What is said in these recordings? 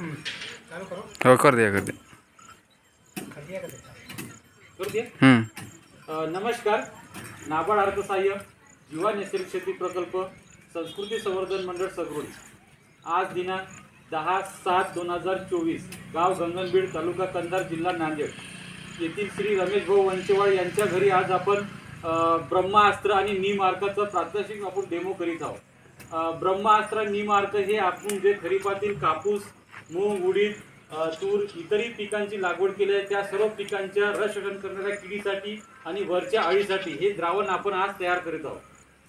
हो कर दिया कर दिया कर दिया हम्म. नमस्कार. नाबार्ड अर्थसहाय्य युवा नैसर्गिक शेती प्रकल्प संस्कृती संवर्धन मंडळ सगरुडी आज दिनांक दहा सात दोन हजार चोवीस गाव गंगनबीड तालुका कंधार जिल्हा नांदेड. येथील श्री रमेश भाऊ वंचेवाड यांच्या घरी आज आपण ब्रह्मास्त्र आणि निमार्काचा प्रात्यक्षिक आपण डेमो करीत आहोत. ब्रह्मास्त्र निमार्क हे आपण जे खरीपातील कापूस मूग उडीद तूर इतरही पिकांची लागवड केली आहे. त्या सर्व पिकांच्या रस शोषण करणाऱ्या किडीसाठी आणि वरच्या अळीसाठी हे द्रावण आपण आज तयार करीत आहोत.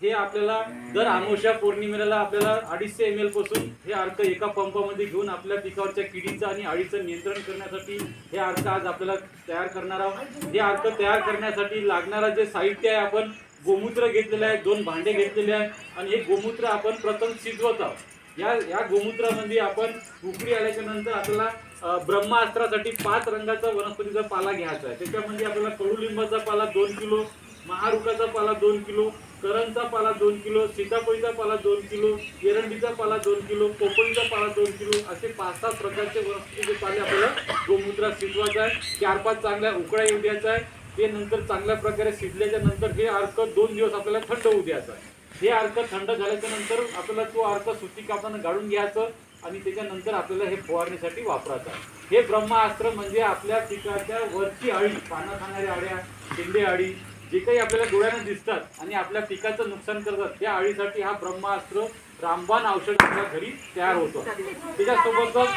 हे आपल्याला दर आमोशा पौर्णिमेला आपल्याला अडीचशे एम एलपासून हे अर्क एका पंपामध्ये घेऊन आपल्या पिकावरच्या किडीचं आणि अळीचं नियंत्रण करण्यासाठी हे अर्क आज आपल्याला तयार करणार आहोत. हे अर्क तयार करण्यासाठी लागणारा जे साहित्य आहे आपण गोमूत्र घेतलेलं आहे दोन भांडे घेतलेले आहे आणि हे गोमूत्र आपण प्रथम शिजवत आहोत. या या गोमूत्रामध्ये आपण उकळी आल्याच्यानंतर आपल्याला ब्रह्मास्त्रासाठी पाच रंगाचा वनस्पतीचा पाला घ्यायचा आहे. त्याच्यामध्ये आपल्याला कडुलिंबाचा पाला दोन किलो महारुखाचा पाला दोन किलो करंचा पाला दोन किलो सीताफळीचा पाला दोन किलो एरंडीचा पाला दोन किलो पोपळीचा पाला दोन किलो असे पाच सात प्रकारचे वनस्पतीचे पाले आपल्याला गोमूत्रात शिजवायचा आहे. चार पाच चांगल्या उकळ्या येऊ द्यायचा आहे ते नंतर चांगल्या प्रकारे शिजल्याच्या नंतर हे अर्क दोन दिवस आपल्याला थंड होऊ द्यायचा आहे. हे अर्क थंड झाल्याच्यानंतर आपल्याला तो अर्क सुती कापडानं गाळून घ्यायचं आणि त्याच्यानंतर आपल्याला हे फवारणीसाठी वापरायचं. हे ब्रह्मास्त्र म्हणजे आपल्या पिकाच्या वरची अळी पानं खाणाऱ्या अळ्या शेंडे अळी जे काही आपल्याला डोळ्यानं दिसतात आणि आपल्या पिकाचं नुकसान करतात त्या अळीसाठी हा ब्रह्मास्त्र रामबाण औषध आपल्या घरी तयार होतो. त्याच्यासोबतच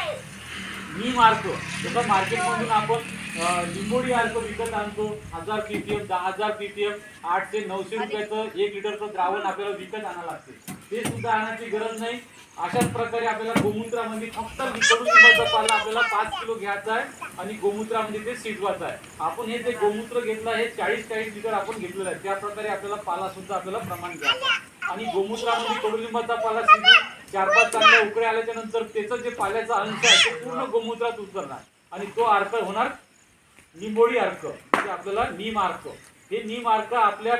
मी मारतो. जसं मार्केटमधून आपण लिंबोडी अर्क विकत आणतो. हजार पीपीएम दहा हजार पीपीएम आठशे नऊशे रुपयाचं एक लिटरचं द्रावण आपल्याला विकत आणावं लागते. ते सुद्धा आणायची गरज नाही. अशाच प्रकारे आपल्याला गोमूत्रामध्ये फक्त कडुलिंबाचा पाला आपल्याला पाच किलो घ्यायचा आहे आणि गोमूत्रामध्ये ते शिजवायचं आहे. आपण हे जे गोमूत्र घेतलं आहे चाळीस चाळीस लिटर आपण घेतलेलं आहे. त्या प्रकारे आपल्याला पाला सुद्धा आपल्याला प्रमाण घ्यायचं. आणि गोमूत्रामध्ये कडुलिंबाचा पाला शिजून चार पाच चांगल्या उकळ्या आल्याच्यानंतर त्याचं जे पाल्याचा अंश आहे ते पूर्ण गोमूत्रात उतरणार. आणि तो अर्क होणार निंबोळी अर्क. म्हणजे आपल्याला नीम अर्क. हे नीम अर्क आपल्या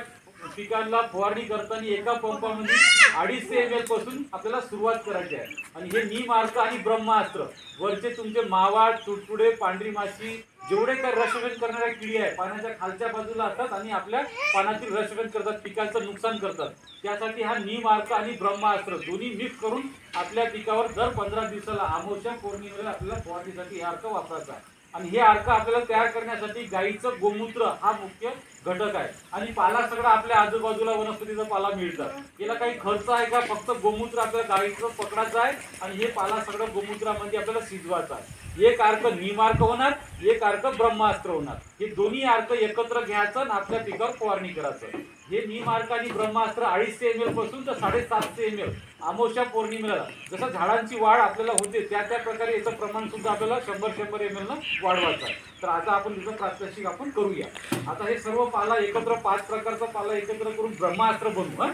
पिकांना फवारणी करताना एका पंपामध्ये अडीचशे एम एलपासून आपल्याला सुरुवात करायची आहे. आणि हे नीम अर्क आणि ब्रह्मास्त्र वरचे तुमचे मावाड तुटपुडे पांढरी माशी जेवढे काही रसवेन करणाऱ्या किडी आहे पाण्याच्या खालच्या बाजूला असतात आणि आपल्या पानातील रसवेन करतात पिकांचं नुकसान करतात. त्यासाठी हा नीम अर्क आणि ब्रह्मास्त्र दोन्ही मिक्स करून आपल्या पिकावर दर पंधरा दिवसाला आमोशा पौर्णिमेला आपल्याला फवारणीसाठी हे अर्क वापरायचा आहे. आणि हे अर्क आपल्याला तयार करण्यासाठी गाईचं गोमूत्र हा मुख्य घटक आहे. आणि पाला सगळा आपल्या आजूबाजूला वनस्पतीचा पाला मिळतात. याला काही खर्च आहे का? फक्त गोमूत्र आपल्या गाईचं पकडायचं आहे आणि हे पाला सगळं गोमूत्रामध्ये आपल्याला शिजवायचा आहे. एक अर्क निमार्क होणार एक अर्क ब्रह्मास्त्र होणार. हे दोन्ही अर्क एकत्र घ्यायचं आणि आपल्या पिकावर फवारणी करायचं. हे निमार्क आणि ब्रह्मास्त्र अडीचशे एम एलपासून तर साडेसातशे एम एल आमोशा पौर्णिमेला. जसं झाडांची वाढ आपल्याला होते त्या त्या प्रकारे याचं प्रमाण सुद्धा आपल्याला शंभर शंभर एम एलनं वाढवायचं आहे. तर आता आपण तिथं प्रात्यक्षिक आपण करूया. आता हे सर्व पाला एकत्र पाच प्रकारचा पाला एकत्र करून ब्रह्मास्त्र बनवू हा?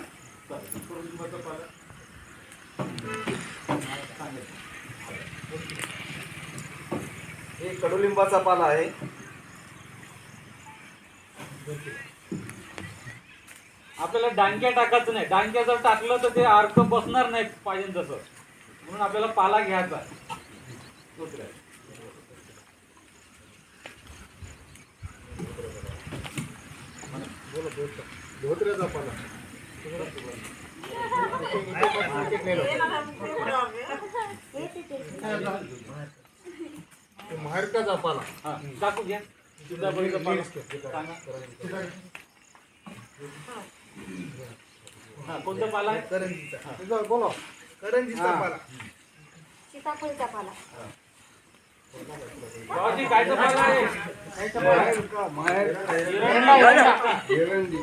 कडुलिंबाचा पाला. चालेल. हे कडुलिंबाचा पाला आहे. आपल्याला डांग्या टाकायचं नाही. डांग्या जर टाकलं तर ते अर्क बसणार नाही पाहिजे तसं. म्हणून आपल्याला पाला घ्यायचा. दुसऱ्या. धोत्र्याचा पाला माहेरकाचा पाला. हा टाकू घ्या. सांगा. हा कोणता पाला? आहे करंजीचा बोला करंजीचा पाला. सीताफळीचा पाला. बाबाजी कायचा पाला आहे? माहेरका माहेर एरंडा, एरंडा. एरंडी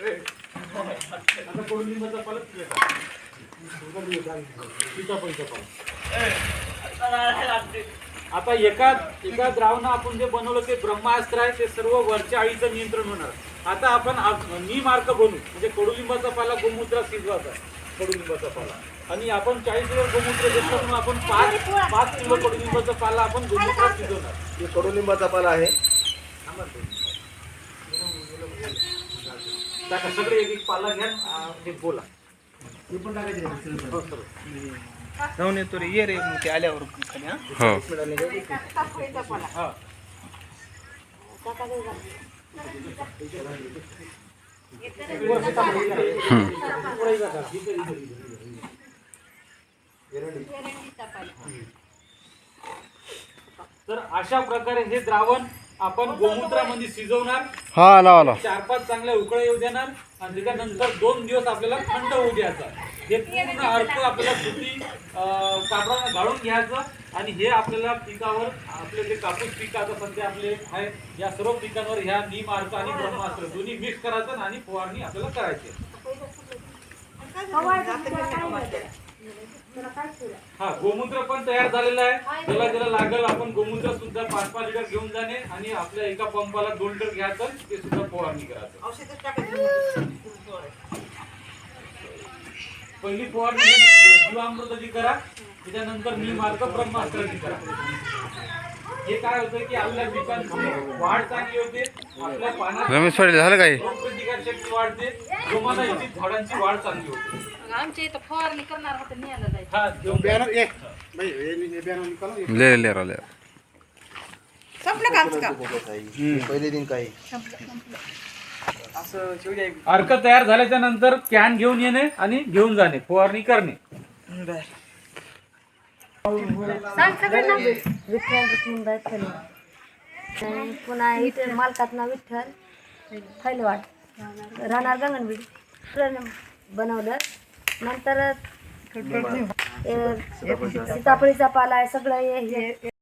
आता कडुलिंबाचा पाला तिथे टाक. सीताफळीचा पाला. आता एका एका द्रावणं आपण जे बनवलं ते ब्रह्मास्त्र आहे ते सर्व वरच्या आळीचं नियंत्रण होणार. आता आपण आप- नी मार्क बनवू म्हणजे कडुलिंबाचा पाला गोमूत्र शिजवायचा. कडुलिंबाचा पाला. आणि आपण चाळीस किलो गोमूत्र घेतलं म्हणून आपण पाच पाच किलो कडुलिंबाचा पाला आपण गोमूत्रात शिजवणार. हे कडुलिंबाचा पाला आहे. टाका सगळे एक एक पाला घ्या. बोला. हो, सर. जाऊन येतो रे ये रे मग ते आल्यावर खाली हा. तर अशा प्रकारे हे द्रावण आपण गोमूत्रामध्ये शिजवणार. हा लावा लावा चार पाच चांगल्या उकळ्या येऊ देणार. आणि त्याच्यानंतर दोन दिवस आपल्याला थंड होऊ द्यायचा. हे पूर्ण अर्थ आपल्याला सुती कापडानं गाळून घ्यायचं. आणि हे आपल्याला पिकावर आपले जे कापूस पीक आता सध्या आपले आहे या सर्व पिकांवर ह्या निम अर्थ आणि ब्रह्मास्त्र दोन्ही मिक्स करायचं आणि फवारणी आपल्याला करायची हा गोमूत्र पण तयार झालेला आहे. ज्याला ज्याला लागेल आपण गोमूत्र सुद्धा पाच पाच लिटर घेऊन जाणे आणि आपल्या एका पंपाला दोन लिटर घ्यायचं ते सुद्धा फवारणी करायचं. पहिली फवारणी म्हणजे ही जीवामृताची करा त्याच्यानंतर मी मार्ग ब्रह्मास्त्राची करा हे काय होतं की आपल्या पिकांची वाढ चांगली होते आपल्या पानात रमेश पाटील झालं काय रोगप्रतिकार शक्ती वाढते येते झाडांची वाढ चांगली होते. आमच्या इथं फवारणी करणार होतं जायचं. हा जो- बॅनर एक हे हे निकालो. ले ले ले संपलं का आमचं का पहिले दिन काही. असं शेवटी ऐक अर्क तयार झाल्याच्यानंतर कॅन घेऊन येणे आणि घेऊन जाणे फवारणी करणे. सांग सगळ्यांना विठ्ठल रुक्मिणबाई फैलवाड आणि पुन्हा इथे मालकात नाव विठ्ठल फैलवाड. राहणार गंगनबीड दुसरं बनवलं. नंतर सीताफळीचा पाला आहे सगळं हे- हे